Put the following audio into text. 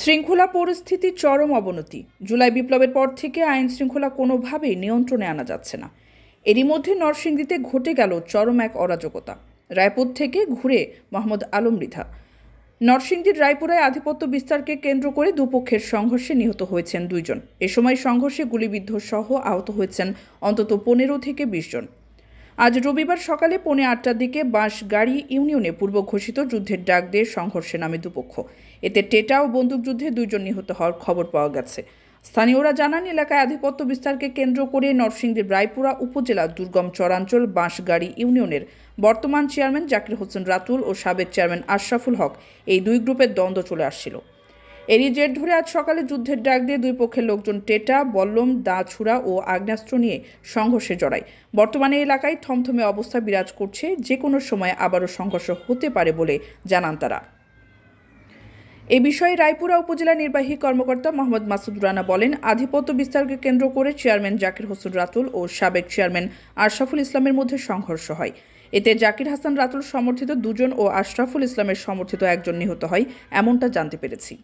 শৃঙ্খলা পরিস্থিতি চরম অবনতি। জুলাই বিপ্লবের পর থেকে আইন শৃঙ্খলা কোনোভাবেই নিয়ন্ত্রণে আনা যাচ্ছে না। এরই মধ্যে নরসিংদীতে ঘটে গেল চরম এক অরাজকতা। রায়পুর থেকে ঘুরে মোহাম্মদ আলম মৃধা নরসিংদীর রায়পুরায় আধিপত্য বিস্তারকে কেন্দ্র করে দুপক্ষের সংঘর্ষে নিহত হয়েছেন দুইজন। এ সময় সংঘর্ষে গুলিবিদ্ধ সহ আহত হয়েছেন অন্তত পনেরো থেকে বিশ জন। আজ রবিবার সকালে পৌনে আটটার দিকে বাঁশগাড়ি ইউনিয়নে পূর্ব ঘোষিত যুদ্ধের ডাক দিয়ে সংঘর্ষে নামে দুপক্ষ। এতে টেটা ও বন্দুকযুদ্ধে দুইজন নিহত হওয়ার খবর পাওয়া গেছে। স্থানীয়রা জানান, এলাকায় আধিপত্য বিস্তারকে কেন্দ্র করে নরসিংদীর রায়পুরা উপজেলার দুর্গম চরাঞ্চল বাঁশগাড়ি ইউনিয়নের বর্তমান চেয়ারম্যান জাকির হোসেন রাতুল ও সাবেক চেয়ারম্যান আশরাফুল হক এই দুই গ্রুপের দ্বন্দ্ব চলে আসছিল। এরই জের ধরে আজ সকালে যুদ্ধের ডাক দিয়ে দুই পক্ষের লোকজন টেটা, বল্লম দা ছুরা ও আগ্নেয়াস্ত্র নিয়ে সংঘর্ষে জড়ায়। বর্তমানে এলাকায় থমথমে অবস্থা বিরাজ করছে, যে কোনো সময় আবারও সংঘর্ষ হতে পারে বলে জানান তারা। এ বিষয়ে রায়পুরা উপজেলা নির্বাহী কর্মকর্তা মোহাম্মদ মাসুদ রানা বলেন, আধিপত্য বিস্তারকে কেন্দ্র করে চেয়ারম্যান জাকির হোসেন রাতুল ও সাবেক চেয়ারম্যান আশরাফুল ইসলামের মধ্যে সংঘর্ষ হয়। এতে জাকির হাসান রাতুল সমর্থিত দুজন ও আশরাফুল ইসলামের সমর্থিত একজন নিহত হয়, এমনটা জানতে পেরেছি।